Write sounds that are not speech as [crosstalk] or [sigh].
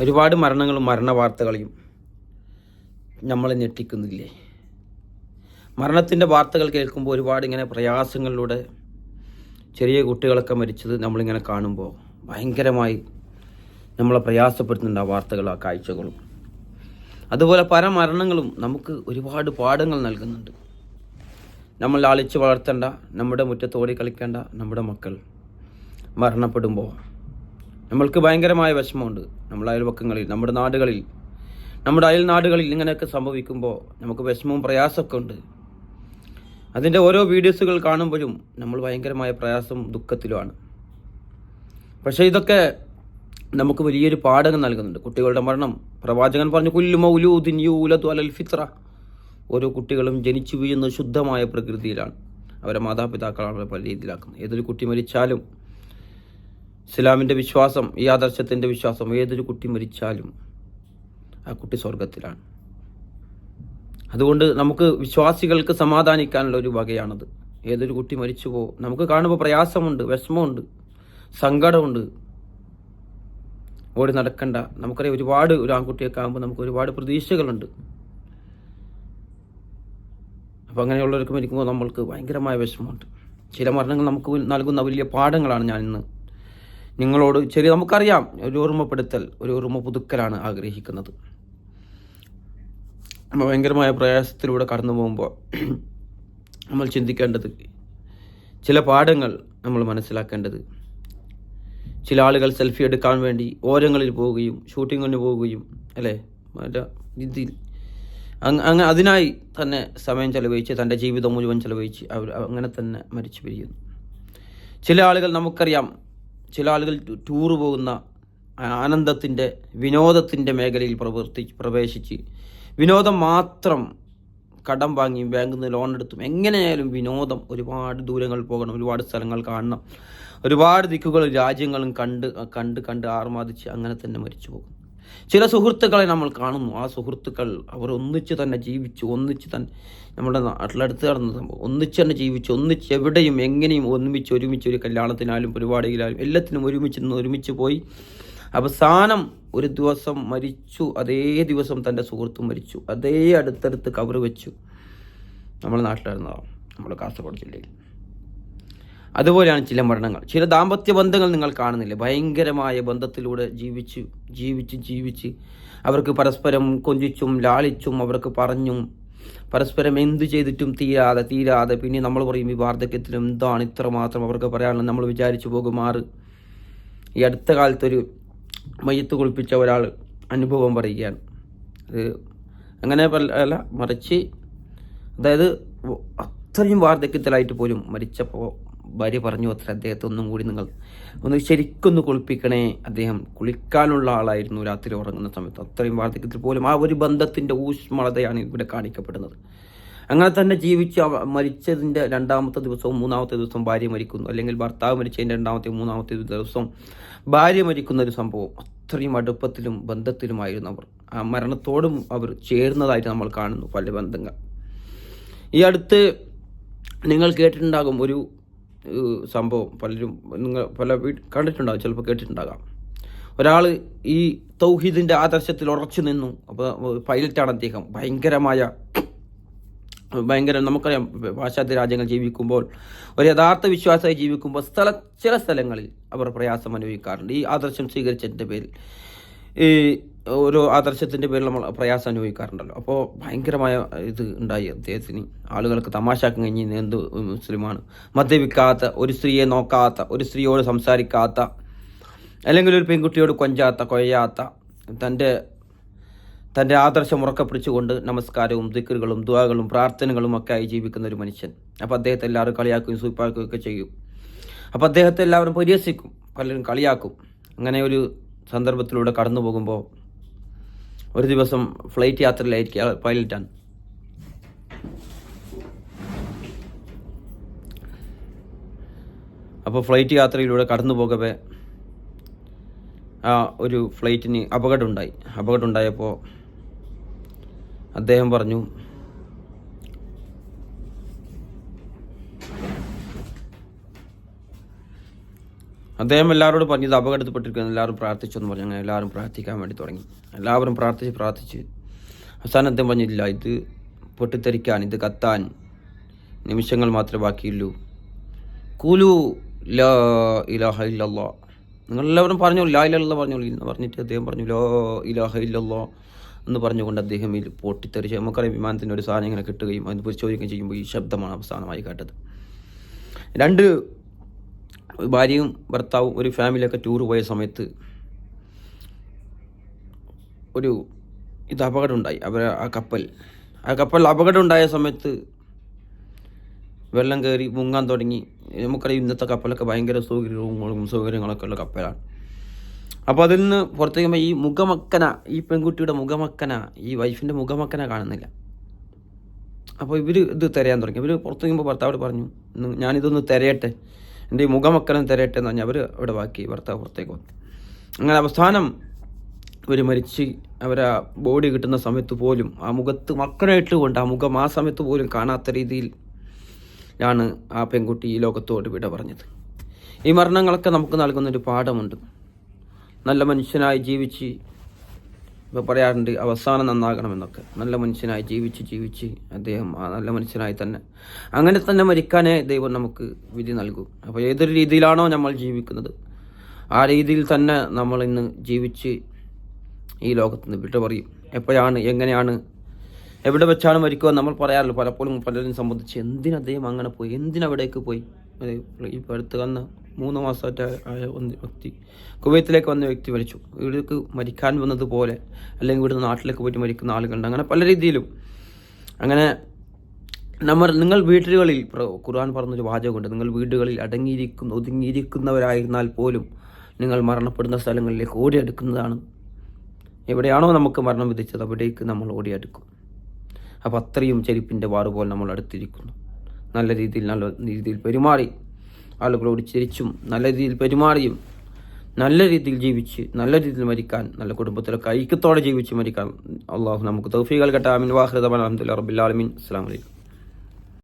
ഒരുപാട് മരണങ്ങളും മരണ വാർത്തകളെയും നമ്മളെ ഞെട്ടിക്കുന്നില്ലേ? മരണത്തിന്റെ വാർത്തകൾ കേൾക്കുമ്പോൾ ഒരുപാട് ഇങ്ങനെ പ്രയാസങ്ങളിലൂടെ ചെറിയ കുട്ടികളൊക്കെ മരിച്ചത് നമ്മളിങ്ങനെ കാണുമ്പോൾ ഭയങ്കരമായി നമ്മളെ പ്രയാസപ്പെടുത്തുന്നുണ്ട് ആ വാർത്തകൾ ആ കാഴ്ചകളും. അതുപോലെ പല മരണങ്ങളും നമുക്ക് ഒരുപാട് പാഠങ്ങൾ നൽകുന്നുണ്ട്. നമ്മൾ ലാളിച്ച് വളർത്തേണ്ട നമ്മുടെ മുറ്റത്തോടി കളിക്കേണ്ട നമ്മുടെ മക്കൾ മരണപ്പെടുമ്പോൾ നമ്മൾക്ക് ഭയങ്കരമായ വിഷമമുണ്ട് നമ്മുടെ അയൽപക്കങ്ങളിൽ നമ്മുടെ നാടുകളിൽ. നമ്മുടെ അയൽ നാടുകളിൽ ഇങ്ങനെയൊക്കെ സംഭവിക്കുമ്പോൾ നമുക്ക് വിഷമവും പ്രയാസമൊക്കെ ഉണ്ട്. അതിന്റെ ഓരോ വീഡിയോസുകൾ കാണുമ്പോഴും നമ്മൾ ഭയങ്കരമായ പ്രയാസം ദുഃഖത്തിലുമാണ്. പക്ഷേ ഇതൊക്കെ നമുക്ക് വലിയൊരു പാഠകം നൽകുന്നുണ്ട്. കുട്ടികളുടെ മരണം. പ്രവാചകൻ പറഞ്ഞു കുല്ലുമ ഉലൂദിൻ യൂലതു അലൽ ഫിത്ര. ഓരോ കുട്ടികളും ജനിച്ചു വീഴുന്ന ശുദ്ധമായ പ്രകൃതിയിലാണ്. അവരെ മാതാപിതാക്കളാണ് പല രീതിയിലാക്കുന്നത് ഏതൊരു കുട്ടി മരിച്ചാലും ഇസ്ലാമിന്റെ വിശ്വാസം ഈ ആദർശത്തിന്റെ വിശ്വാസം ഏതൊരു കുട്ടി മരിച്ചാലും ആ കുട്ടി സ്വർഗത്തിലാണ് അതുകൊണ്ട് നമുക്ക് വിശ്വാസികൾക്ക് സമാധാനിക്കാനുള്ള ഒരു വകയാണത്. ഏതൊരു കുട്ടി മരിച്ചു പോകും നമുക്ക് കാണുമ്പോൾ പ്രയാസമുണ്ട് വിഷമമുണ്ട് സങ്കടമുണ്ട്. ഓടി നടക്കണ്ട. നമുക്കറിയാം ഒരുപാട് ഒരു ആൺകുട്ടിയൊക്കെ ആകുമ്പോൾ നമുക്ക് ഒരുപാട് പ്രതീക്ഷകളുണ്ട്. അപ്പോൾ അങ്ങനെയുള്ളവർക്ക് മരിക്കുമ്പോൾ നമ്മൾക്ക് ഭയങ്കരമായ വിഷമമുണ്ട്. ചില മരണങ്ങൾ നമുക്ക് നൽകുന്ന വലിയ പാഠങ്ങളാണ് ഞാൻ ഇന്ന് നിങ്ങളോട് ചെറിയ നമുക്കറിയാം ഒരു ഓർമ്മപ്പെടുത്തൽ ഒരു ഓർമ്മ പുതുക്കലാണ് ആഗ്രഹിക്കുന്നത്. ഭയങ്കരമായ പ്രയാസത്തിലൂടെ കടന്നു പോകുമ്പോൾ [clears throat] നമ്മൾ ചിന്തിക്കേണ്ടത് ചില പാഠങ്ങൾ നമ്മൾ മനസ്സിലാക്കേണ്ടത്. ചില ആളുകൾ സെൽഫി എടുക്കാൻ വേണ്ടി ഓരങ്ങളിൽ പോവുകയും ഷൂട്ടിങ്ങിന് പോവുകയും അല്ലേ? മറ്റേ രീതിയിൽ അങ്ങ് അതിനായി തന്നെ സമയം ചെലവഴിച്ച് തന്റെ ജീവിതം മുഴുവൻ ചെലവഴിച്ച് അവർ അങ്ങനെ തന്നെ മരിച്ചു പിരിയുന്നു. ചില ആളുകൾ നമുക്കറിയാം ചില ആളുകൾ ടൂർ പോകുന്ന ആനന്ദത്തിന്റെ വിനോദത്തിന്റെ മേഖലയിൽ പ്രവർത്തി പ്രവേശിച്ച് വിനോദം മാത്രം കടം വാങ്ങിയും ബാങ്കിൽ നിന്ന് ലോൺ എടുത്തും എങ്ങനെയായാലും വിനോദം ഒരുപാട് ദൂരങ്ങൾ പോകണം ഒരുപാട് സ്ഥലങ്ങൾ കാണണം. ഒരുപാട് ദിക്കുകളും രാജ്യങ്ങളും കണ്ട് കണ്ട് കണ്ട് ആർമാദിച്ച് അങ്ങനെ തന്നെ മരിച്ചു പോകും. ചില സുഹൃത്തുക്കളെ നമ്മൾ കാണുന്നു. ആ സുഹൃത്തുക്കൾ അവർ ഒന്നിച്ച് തന്നെ ജീവിച്ചു ഒന്നിച്ച് തന്നെ നമ്മുടെ നാട്ടിലടുത്ത് നടന്ന സംഭവം. ഒന്നിച്ച് തന്നെ ജീവിച്ചു ഒന്നിച്ച് എവിടെയും എങ്ങനെയും ഒന്നിച്ച് ഒരുമിച്ച് ഒരു കല്യാണത്തിനാലും പരിപാടിയിലാലും എല്ലാത്തിനും ഒരുമിച്ച് നിന്ന് ഒരുമിച്ച് പോയി. അവസാനം ഒരു ദിവസം മരിച്ചു. അതേ ദിവസം തന്റെ സുഹൃത്ത് മരിച്ചു. അതേ അടുത്തടുത്ത് കവർ വെച്ചു. നമ്മുടെ നാട്ടിലായിരുന്നതാണ് നമ്മുടെ കാസർഗോഡ് ജില്ലയിൽ. അതുപോലെയാണ് ചില മരണങ്ങൾ. ചില ദാമ്പത്യ ബന്ധങ്ങൾ നിങ്ങൾ കാണുന്നില്ല? ഭയങ്കരമായ ബന്ധത്തിലൂടെ ജീവിച്ചു ജീവിച്ച് ജീവിച്ച് അവർക്ക് പരസ്പരം കൊഞ്ചിച്ചും ലാളിച്ചും അവർക്ക് പറഞ്ഞും പരസ്പരം എന്തു ചെയ്തിട്ടും തീരാതെ തീരാതെ പിന്നെ നമ്മൾ പറയും ഈ വാർദ്ധക്യത്തിൽ എന്താണ് ഇത്ര മാത്രം അവർക്ക് പറയാനുള്ളത്? നമ്മൾ വിചാരിച്ചു പോകുമാറ് ഈ അടുത്ത കാലത്തൊരു മയ്യത്ത് കുളിപ്പിച്ച ഒരാൾ അനുഭവം പറയുകയാണ്. അത് അങ്ങനെ അല്ല മറിച്ച് അതായത് അത്രയും വാർദ്ധക്യത്തിലായിട്ട് പോലും മരിച്ചപ്പോൾ ഭാര്യ പറഞ്ഞു അത്ര അദ്ദേഹത്തെ ഒന്നും കൂടി നിങ്ങൾ ഒന്ന് ശരിക്കൊന്ന് കുളിപ്പിക്കണേ. അദ്ദേഹം കുളിക്കാനുള്ള ആളായിരുന്നു രാത്രി ഉറങ്ങുന്ന സമയത്ത്. അത്രയും വാർദ്ധക്യത്തിൽ പോലും ആ ഒരു ബന്ധത്തിന്റെ ഊഷ്മളതയാണ് ഇവിടെ കാണിക്കപ്പെടുന്നത്. അങ്ങനെ തന്നെ ജീവിച്ച് മരിച്ചതിന്റെ രണ്ടാമത്തെ ദിവസവും മൂന്നാമത്തെ ദിവസം ഭാര്യ മരിക്കുന്നു. അല്ലെങ്കിൽ ഭർത്താവ് മരിച്ചതിന്റെ രണ്ടാമത്തെ മൂന്നാമത്തെ ദിവസവും ഭാര്യ മരിക്കുന്ന ഒരു സംഭവം. അത്രയും അടുപ്പത്തിലും ബന്ധത്തിലുമായിരുന്നു അവർ. ആ മരണത്തോടും അവർ ചേർന്നതായിട്ട് നമ്മൾ കാണുന്നു പല ബന്ധങ്ങൾ. ഈ അടുത്ത് നിങ്ങൾ കേട്ടിട്ടുണ്ടാകും ഒരു സംഭവം പലരും നിങ്ങൾ പല കണ്ടിട്ടുണ്ടാകും ചിലപ്പോൾ കേട്ടിട്ടുണ്ടാകാം. ഒരാൾ ഈ തൗഹീദിന്റെ ആദർശത്തിൽ ഉറച്ചു നിന്നു. അപ്പോൾ പൈലറ്റാണ് അദ്ദേഹം. ഭയങ്കരമായ ഭയങ്കര നമുക്കറിയാം പാശ്ചാത്യ രാജ്യങ്ങൾ ജീവിക്കുമ്പോൾ ഒരു യഥാർത്ഥ വിശ്വാസമായി ജീവിക്കുമ്പോൾ സ്ഥല ചില സ്ഥലങ്ങളിൽ അവർ പ്രയാസം അനുഭവിക്കാറുണ്ട്. ഈ ആദർശം സ്വീകരിച്ചതിന്റെ പേരിൽ. ഓരോ ആദർശത്തിന്റെ പേരിൽ നമ്മൾ പ്രയാസം അനുഭവിക്കാറുണ്ടല്ലോ. അപ്പോൾ ഭയങ്കരമായ ഇത് ഉണ്ടായി അദ്ദേഹത്തിന്. ആളുകൾക്ക് തമാശാക്കും കഴിഞ്ഞ് എന്ത് മുസ്ലിമാണ്? മദ്യപിക്കാത്ത ഒരു സ്ത്രീയെ നോക്കാത്ത ഒരു സ്ത്രീയോട് സംസാരിക്കാത്ത അല്ലെങ്കിൽ ഒരു പെൺകുട്ടിയോട് കൊഞ്ചാത്ത കൊയ്യാത്ത തന്റെ തന്റെ ആദർശം ഉറക്കപ്പിടിച്ചുകൊണ്ട് നമസ്കാരവും ദിക്കറുകളും ദ്വാകളും പ്രാർത്ഥനകളും ഒക്കെ ആയി ജീവിക്കുന്ന ഒരു മനുഷ്യൻ. അപ്പോൾ അദ്ദേഹത്തെ എല്ലാവരും കളിയാക്കുകയും സൂപ്പാക്കുകയും ഒക്കെ ചെയ്യും. അപ്പോൾ അദ്ദേഹത്തെ എല്ലാവരും പരിഹസിക്കും പലരും കളിയാക്കും. അങ്ങനെ ഒരു സന്ദർഭത്തിലൂടെ കടന്നു പോകുമ്പോൾ ഒരു ദിവസം ഫ്ലൈറ്റ് യാത്രയിലായിരിക്കും അയാൾ പൈലറ്റാണ് അപ്പോൾ ഫ്ലൈറ്റ് യാത്രയിലൂടെ കടന്നു പോകവേ ആ ഒരു ഫ്ലൈറ്റിന് അപകടമുണ്ടായി. അപകടമുണ്ടായപ്പോൾ അദ്ദേഹം പറഞ്ഞു അദ്ദേഹം എല്ലാവരോടും പറഞ്ഞത് അപകടത്തിൽപ്പെട്ടിരിക്കുന്നു എല്ലാവരും പ്രാർത്ഥിച്ചു എന്ന് പറഞ്ഞു. അങ്ങനെ എല്ലാവരും പ്രാർത്ഥിക്കാൻ വേണ്ടി തുടങ്ങി. എല്ലാവരും പ്രാർത്ഥിച്ച് പ്രാർത്ഥിച്ച് അവസാനം അദ്ദേഹം പറഞ്ഞില്ല ഇത് പൊട്ടിത്തെറിക്കാൻ ഇത് കത്താൻ നിമിഷങ്ങൾ മാത്രമേ ബാക്കിയുള്ളൂ. കൂലു ലാ ഇലാഹ ഇല്ലല്ലാ. നിങ്ങളെല്ലാവരും പറഞ്ഞു ലാ ഇല്ല പറഞ്ഞു എന്ന് പറഞ്ഞിട്ട് അദ്ദേഹം പറഞ്ഞു ലോ ഇലാഹ ഇല്ലല്ലോ എന്ന് പറഞ്ഞുകൊണ്ട് അദ്ദേഹം ഈ പൊട്ടിത്തെറിച്ച് നമുക്കറിയാം വിമാനത്തിന്റെ ഒരു സാധനം ഇങ്ങനെ കിട്ടുകയും അതിന് പരിശോധിക്കുകയും ചെയ്യുമ്പോൾ ഈ ശബ്ദമാണ് അവസാനമായി കേട്ടത്. രണ്ട് ഭാര്യയും ഭർത്താവും ഒരു ഫാമിലിയൊക്കെ ടൂർ പോയ സമയത്ത് ഒരു ഇത് അപകടം ഉണ്ടായി അവർ ആ കപ്പൽ. ആ കപ്പൽ അപകടം ഉണ്ടായ സമയത്ത് വെള്ളം കയറി മുങ്ങാൻ തുടങ്ങി. നമുക്കറിയാം ഇന്നത്തെ കപ്പലൊക്കെ ഭയങ്കര സൗകര്യങ്ങളും സൗകര്യങ്ങളൊക്കെ ഉള്ള കപ്പലാണ്. അപ്പോൾ അതിൽ നിന്ന് പുറത്തേക്ക് ഈ മുഖമക്കന ഈ പെൺകുട്ടിയുടെ മുഖമക്കന ഈ വൈഫിന്റെ മുഖമക്കന കാണുന്നില്ല. അപ്പോൾ ഇവർ ഇത് തിരയാൻ തുടങ്ങി. ഇവർ പുറത്തേക്കുമ്പോൾ ഭർത്താവോട് പറഞ്ഞു "ഇന്ന് ഞാനിതൊന്ന് തിരയട്ടെ. എന്റെ ഈ മുഖമക്കനം തരട്ടെ എന്ന് പറഞ്ഞാൽ അവർ അവിടെ ബാക്കി ഭർത്താവ് പുറത്തേക്ക് വന്നു. അങ്ങനെ അവസാനം ഇവർ മരിച്ച് അവരാ ബോഡി കിട്ടുന്ന സമയത്ത് പോലും ആ മുഖത്ത് മക്കനായിട്ട് കൊണ്ട് ആ മുഖം ആ സമയത്ത് പോലും കാണാത്ത രീതിയിൽ ആണ് ആ പെൺകുട്ടി ഈ ലോകത്തോട് വിട പറഞ്ഞത്. ഈ മരണങ്ങളൊക്കെ നമുക്ക് നൽകുന്നൊരു പാഠമുണ്ട്. നല്ല മനുഷ്യനായി ജീവിച്ച് ഇപ്പോൾ പറയാറുണ്ട് അവസാനം നന്നാകണമെന്നൊക്കെ. നല്ല മനുഷ്യനായി ജീവിച്ച് ജീവിച്ച് അദ്ദേഹം ആ നല്ല മനുഷ്യനായി തന്നെ. അങ്ങനെ തന്നെ മരിക്കാനേ ദൈവം നമുക്ക് വിധി നൽകും. അപ്പോൾ ഏതൊരു രീതിയിലാണോ നമ്മൾ ജീവിക്കുന്നത് ആ രീതിയിൽ തന്നെ നമ്മൾ ഇന്ന് ജീവിച്ച് ഈ ലോകത്ത് നിന്ന് വിട്ടു പറയും എപ്പോഴാണ് എങ്ങനെയാണ് എവിടെ വെച്ചാണ് മരിക്കുക നമ്മൾ പറയാറില്ല. പലപ്പോഴും പലരും സംബന്ധിച്ച് എന്തിനദ്ദേഹം അങ്ങനെ പോയി? എന്തിനവിടേക്ക് പോയി? അത് അടുത്ത് വന്ന മൂന്ന് മാസമായിട്ട് ആയ വ്യക്തി കുവൈത്തിലേക്ക് വന്ന വ്യക്തി മരിച്ചു. ഇവിടേക്ക് മരിക്കാൻ വന്നതുപോലെ അല്ലെങ്കിൽ ഇവിടുന്ന് നാട്ടിലേക്ക് പോയിട്ട് മരിക്കുന്ന ആളുകളുണ്ട്. അങ്ങനെ പല രീതിയിലും. അങ്ങനെ നമ്മൾ നിങ്ങൾ വീടുകളിൽ ഖുർആൻ പറഞ്ഞൊരു വാചകമുണ്ട്. നിങ്ങൾ വീടുകളിൽ അടങ്ങിയിരിക്കുന്ന ഒതുങ്ങിയിരിക്കുന്നവരായിരുന്നാൽ പോലും നിങ്ങൾ മരണപ്പെടുന്ന സ്ഥലങ്ങളിലേക്ക് ഓടിയെടുക്കുന്നതാണ്. എവിടെയാണോ നമുക്ക് മരണം വിധിച്ചത് അവിടേക്ക് നമ്മൾ ഓടിയെടുക്കും. അപ്പോൾ അത്രയും ചെരുപ്പിന്റെ വാറുപോലെ നമ്മൾ അടുത്തിരിക്കുന്നു. നല്ല രീതിയിൽ നല്ല രീതിയിൽ പെരുമാറി. ആളുകളോട് ചിരിച്ചും നല്ല രീതിയിൽ പെരുമാറിയും. നല്ല രീതിയിൽ ജീവിച്ച് നല്ല രീതിയിൽ മരിക്കാൻ നല്ല കുടുംബത്തിലൊക്കെ ഐക്യത്തോടെ ജീവിച്ച് മരിക്കാൻ അള്ളാഹു നമുക്ക് തൗഫീകൾ കെട്ടാമിൻ വാഹൃദ അലഹമുല്ല റബിൻ അസ്സാം വലൈക്കും